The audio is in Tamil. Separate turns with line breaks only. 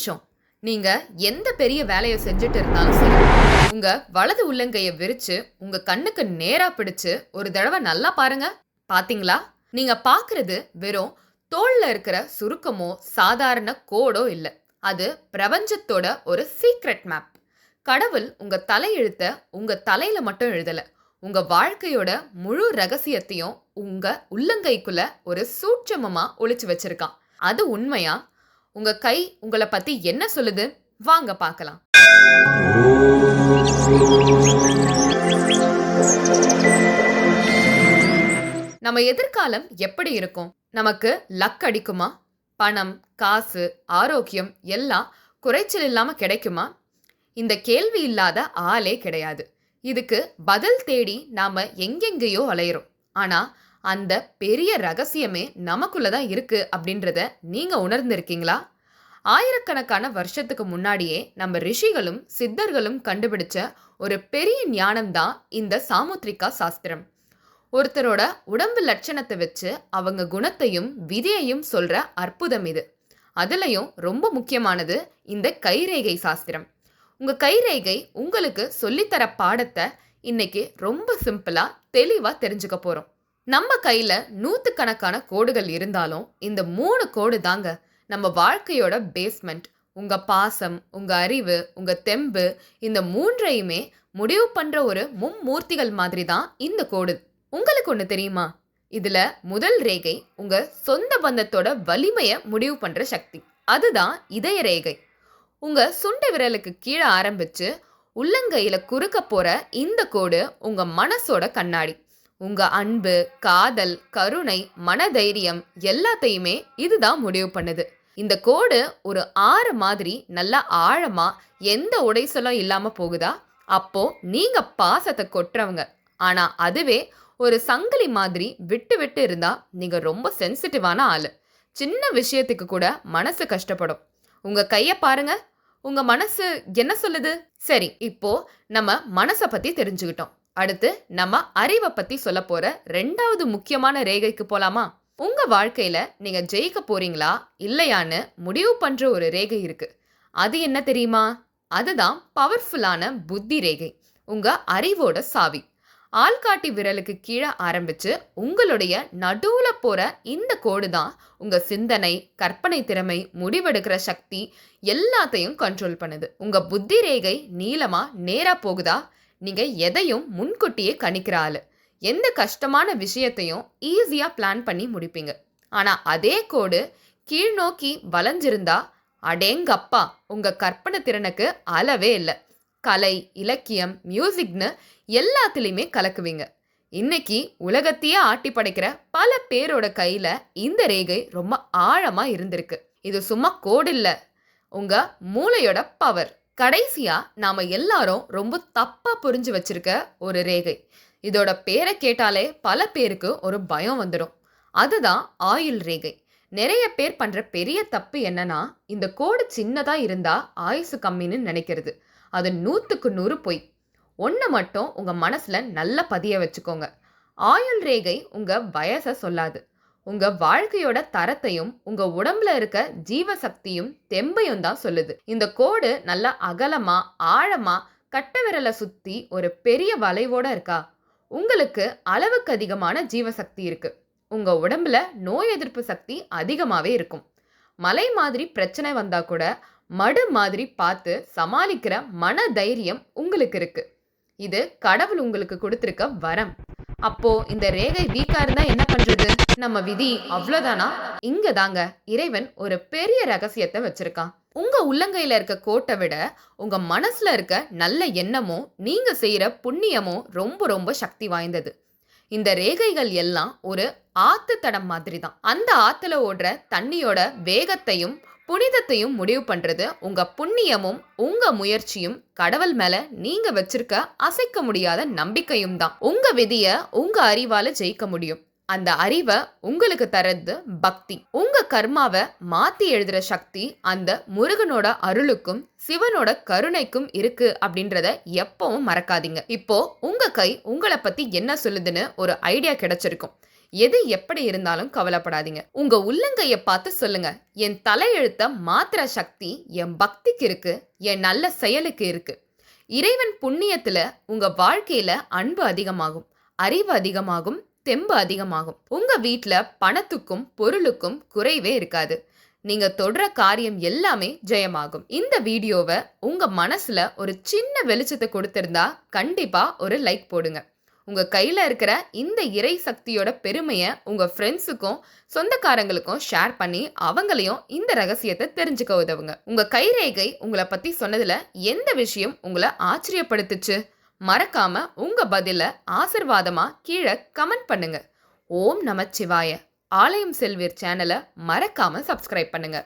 நிமிஷம். நீங்க எந்த பெரிய வேலையை செஞ்சுட்டு இருந்தாலும் சரி உங்க வலது உள்ளங்கையை விரிச்சு உங்க கண்ணுக்கு நேரா பிடிச்சு ஒரு தடவை நல்லா பாருங்க. பாத்தீங்களா? நீங்க பாக்குறது வெறும் தோல்ல இருக்கிற சுருக்கமோ சாதாரண கோடோ இல்ல. அது பிரபஞ்சத்தோட ஒரு சீக்ரெட் மேப் கடவுள் உங்க தலையெழுத்த உங்க தலையில மட்டும் எழுதல. உங்க வாழ்க்கையோட முழு ரகசியத்தையும் உங்க உள்ளங்கைக்குள்ள ஒரு சூட்சமமா ஒழிச்சு வச்சிருக்கான். அது உண்மையா? உங்க கை உங்களை பத்தி என்ன சொல்லுது? வாங்க பார்க்கலாம். நம்ம எதிர்காலம் எப்படி இருக்கும்? நமக்கு லக் அடிக்குமா? பணம் காசு ஆரோக்கியம் எல்லாம் குறைச்சல் இல்லாம கிடைக்குமா? இந்த கேள்வி இல்லாத ஆளே கிடையாது. இதுக்கு பதில் தேடி நாம எங்கெங்கேயோ அலையிறோம். ஆனா அந்த பெரிய ரகசியமே நமக்குள்ள தான் இருக்கு அப்படின்றத நீங்க உணர்ந்திருக்கீங்களா? ஆயிரக்கணக்கான வருஷத்துக்கு முன்னாடியே நம்ம ரிஷிகளும் சித்தர்களும் கண்டுபிடிச்ச ஒரு பெரிய ஞானம் தான் இந்த சாமுத்ரிகா சாஸ்திரம். ஒருத்தரோட உடம்பு லட்சணத்தை வச்சு அவங்க குணத்தையும் விதியையும் சொல்ற அற்புதம் இது. அதுலயும் ரொம்ப முக்கியமானது இந்த கைரேகை சாஸ்திரம். உங்க கைரேகை உங்களுக்கு சொல்லித்தர பாடத்தை இன்னைக்கு ரொம்ப சிம்பிளா தெளிவா தெரிஞ்சுக்க போறோம். நம்ம கையில் நூற்றுக்கணக்கான கோடுகள் இருந்தாலும் இந்த மூணு கோடு தாங்க நம்ம வாழ்க்கையோட பேஸ்மெண்ட் உங்கள் பாசம் உங்கள் அறிவு உங்கள் தெம்பு இந்த மூன்றையுமே முடிவு பண்ணுற ஒரு மும்மூர்த்திகள் மாதிரி தான் இந்த கோடு. உங்களுக்கு ஒன்று தெரியுமா? இதில் முதல் ரேகை உங்கள் சொந்த பந்தத்தோட வலிமையை முடிவு பண்ணுற சக்தி. அதுதான் இதய ரேகை. உங்கள் சுண்ட விரலுக்கு கீழே ஆரம்பிச்சு உள்ளங்கையில் குறுக்க போகிற இந்த கோடு உங்கள் மனசோட கண்ணாடி. உங்க அன்பு காதல் கருணை மனதைரியம் எல்லாத்தையுமே இதுதான் முடிவு பண்ணுது. இந்த கோடு ஒரு ஆறு மாதிரி நல்லா ஆழமா எந்த உடைசலும் இல்லாம போகுதா? அப்போ நீங்க பாசத்தை கொட்டுறவங்க. ஆனா அதுவே ஒரு சங்கிலி மாதிரி விட்டு விட்டு இருந்தா நீங்க ரொம்ப சென்சிட்டிவான ஆளு. சின்ன விஷயத்துக்கு கூட மனசு கஷ்டப்படும். உங்க கைய பாருங்க. உங்க மனசு என்ன சொல்லுது? சரி இப்போ நம்ம மனசை பத்தி தெரிஞ்சுக்கிட்டோம். அடுத்து நம்ம அறிவை பத்தி சொல்ல போற ரெண்டாவது முக்கியமான ரேகைக்கு போலாமா? உங்க வாழ்க்கையில நீங்க ஜெயிக்க போறீங்களா? இல்லையான்னு முடிவு பண்ற ஒரு ரேகை இருக்கு. அது என்ன தெரியுமா? அதுதான் பவர்ஃபுல்லான புத்தி ரேகை. உங்க அறிவோட சாவி. ஆள்காட்டி விரலுக்கு கீழே ஆரம்பிச்சு உங்களுடைய நடுவுல போற இந்த கோடு தான் உங்க சிந்தனை கற்பனை திறமை முடிவெடுக்கிற சக்தி எல்லாத்தையும் கண்ட்ரோல் பண்ணுது. உங்க புத்தி ரேகை நீளமா நேரா போகுதா? நீங்கள் எதையும் முன்கூட்டியே கணிக்கிற ஆள். எந்த கஷ்டமான விஷயத்தையும் ஈஸியாக பிளான் பண்ணி முடிப்பீங்க. ஆனால் அதே கோடு கீழ் நோக்கி வளைஞ்சிருந்தா அடேங்கப்பா உங்கள் கற்பனை திறனுக்கு அளவே இல்லை. கலை இலக்கியம் மியூசிக்னு எல்லாத்துலேயுமே கலக்குவீங்க. இன்னைக்கு உலகத்தையே ஆட்டி படைக்கிற பல பேரோட கையில் இந்த ரேகை ரொம்ப ஆழமாக இருந்திருக்கு. இது சும்மா கோடு இல்லை. உங்கள் மூளையோட பவர் கடைசியா நாம எல்லாரும் ரொம்ப தப்பா புரிஞ்சு வச்சிருக்க ஒரு ரேகை. இதோட பேரை கேட்டாலே பல பேருக்கு ஒரு பயம் வந்துடும் அதுதான் ஆயுள் ரேகை. நிறைய பேர் பண்ற பெரிய தப்பு என்னன்னா இந்த கோடு சின்னதா இருந்தா ஆயுசு கம்மின்னு நினைக்கிறது. அது நூற்றுக்கு நூறு பொய். ஒன்று மட்டும் உங்கள் மனசில் நல்லா பதிய வச்சுக்கோங்க. ஆயுள் ரேகை உங்கள் வயசை சொல்லாது. உங்கள் வாழ்க்கையோட தரத்தையும் உங்கள் உடம்புல இருக்க ஜீவசக்தியும் தெம்பையும் தான் சொல்லுது. இந்த கோடு நல்லா அகலமா ஆழமா கட்ட விரலை சுற்றி ஒரு பெரிய வளைவோட இருக்கா? உங்களுக்கு அளவுக்கு அதிகமான ஜீவசக்தி இருக்கு. உங்க உடம்புல நோய் எதிர்ப்பு சக்தி அதிகமாகவே இருக்கும். மலை மாதிரி பிரச்சனை வந்தா கூட மடு மாதிரி பார்த்து சமாளிக்கிற மன தைரியம் உங்களுக்கு இருக்கு. இது கடவுள் உங்களுக்கு கொடுத்திருக்க வரம். அப்போ இந்த ரேகை வீக்கா இருந்தா என்ன பண்றது? நம்ம விதி அவ்வளவுதானா? இங்க தாங்க இறைவன் ஒரு பெரிய ரகசியத்தை வச்சிருக்கான். உங்க உள்ளங்கையில இருக்க கோட்டை விட உங்க மனசுல இருக்க நல்ல எண்ணமும் நீங்க செய்யற புண்ணியமும் ரொம்ப ரொம்ப சக்தி வாய்ந்தது. இந்த ரேகைகள் எல்லாம் ஒரு ஆத்து தடம் மாதிரி தான் அந்த ஆத்துல ஓடுற தண்ணியோட வேகத்தையும் புனிதத்தையும் முடிவு பண்றது உங்க புண்ணியமும் உங்க முயற்சியும் கடவுள் மேல நீங்க வச்சிருக்க அசைக்க முடியாத நம்பிக்கையும் தான். உங்க விதிய உங்க அறிவால ஜெயிக்க முடியும். அந்த அறிவை உங்களுக்கு தரது பக்தி. உங்க கர்மாவை மாத்தி எழுதுற சக்தி அந்த முருகனோட அருளுக்கும் சிவனோட கருணைக்கும் இருக்கு அப்படின்றத எப்பவும் மறக்காதீங்க. இப்போ உங்க கை உங்களை பத்தி என்ன சொல்லுதுன்னு ஒரு ஐடியா கிடைச்சிருக்கும். எது எப்படி இருந்தாலும் கவலைப்படாதீங்க. உங்க உள்ளங்கைய பார்த்து சொல்லுங்க. என் தலையெழுத்த மாத்திர சக்தி என் பக்திக்கு இருக்கு என் நல்ல செயலுக்கு இருக்கு. இறைவன் புண்ணியத்துல உங்க வாழ்க்கையில அன்பு அதிகமாகும் அறிவு அதிகமாகும் தெம்பு அதிகமாகும். உங்க வீட்டில் பணத்துக்கும் பொருளுக்கும் குறைவே இருக்காது. நீங்க தொடர காரியம் எல்லாமே ஜெயமாகும். இந்த வீடியோவை உங்க மனசுல ஒரு சின்ன வெளிச்சத்தை கொடுத்திருந்தா கண்டிப்பா ஒரு லைக் போடுங்க. உங்க கையில இருக்கிற இந்த இறை சக்தியோட பெருமையை உங்க ஃப்ரெண்ட்ஸுக்கும் சொந்தக்காரங்களுக்கும் ஷேர் பண்ணி அவங்களையும் இந்த ரகசியத்தை தெரிஞ்சுக்க உதவுங்க. உங்க கைரேகை உங்களை பத்தி சொன்னதுல எந்த விஷயம் உங்களை ஆச்சரியப்படுத்துச்சு? மறக்காம உங்க பதில ஆசிர்வாதமா கீழே கமெண்ட் பண்ணுங்க. ஓம் நமச்சிவாய. ஆலயம் செல்வீர் சேனலை மறக்காம சப்ஸ்கிரைப் பண்ணுங்க.